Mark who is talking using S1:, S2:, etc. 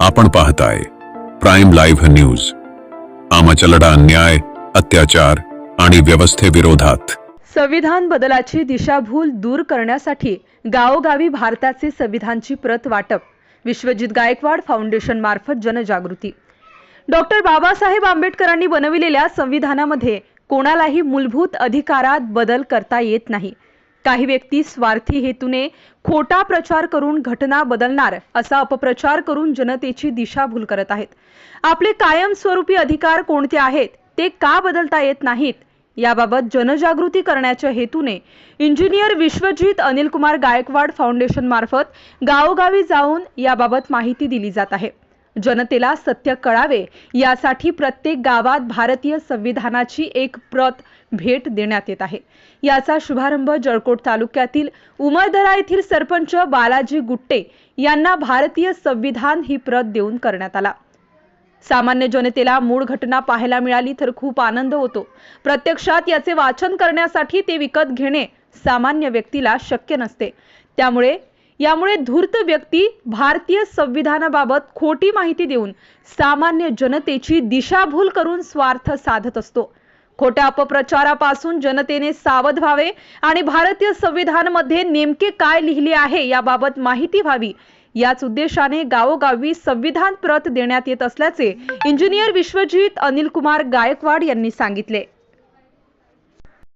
S1: आपण पाहताय. Prime live news. आमाचा लढा अन्याय अत्याचार आणि व्यवस्थेविरोधात.
S2: संविधान बदलाची दिशाभूल दूर करण्यासाठी गावोगावी भारताचे संविधानची प्रत वाटप. विश्वजित गायकवाड फाउंडेशन मार्फत जनजागृती. डॉक्टर बाबासाहेब आंबेडकरांनी बनविलेल्या संविधानामध्ये कोणालाही मूलभूत अधिकारात बदल करता येत नाही. काही व्यक्ती स्वार्थी हेतूने खोटा प्रचार करून घटना बदलणार असा अपप्रचार करून जनतेची दिशाभूल करत आहेत. आपले कायमस्वरूपी अधिकार कोणते आहेत ते का बदलता येत नाहीत याबाबत जनजागृती करण्याच्या हेतूने इंजिनियर विश्वजित अनिलकुमार गायकवाड फाउंडेशन मार्फत गावोगावी जाऊन याबाबत माहिती दिली जात आहे. जनतेला सत्य कळावे यासाठी प्रत्येक गावात भारतीय संविधानाची एक प्रत भेट देण्यात येत आहे. याचा शुभारंभ जळकोट तालुक्यातील उमरदरा येथील सरपंच बालाजी गुट्टे यांना भारतीय संविधान ही प्रत देऊन करण्यात आला. सामान्य जनतेला मूळ घटना पाहायला मिळाली तर खूप आनंद होतो. प्रत्यक्षात याचे वाचन करण्यासाठी ते विकत घेणे सामान्य व्यक्तीला शक्य नसते. त्यामुळे यामुळे धूर्त व्यक्ती भारतीय संविधानाबाबत खोटी माहिती देऊन सामान्य जनतेची दिशाभूल करून स्वार्थ साधत असतो. खोट्या अपप्रचारापासून जनतेने सावध व्हावे आणि भारतीय संविधानमध्ये नेमके काय लिहिले आहे याबाबत माहिती व्हावी. याच उद्देशाने गावोगावी संविधान प्रत देण्यात येत असल्याचे इंजिनियर विश्वजित अनिल कुमार गायकवाड यांनी सांगितले.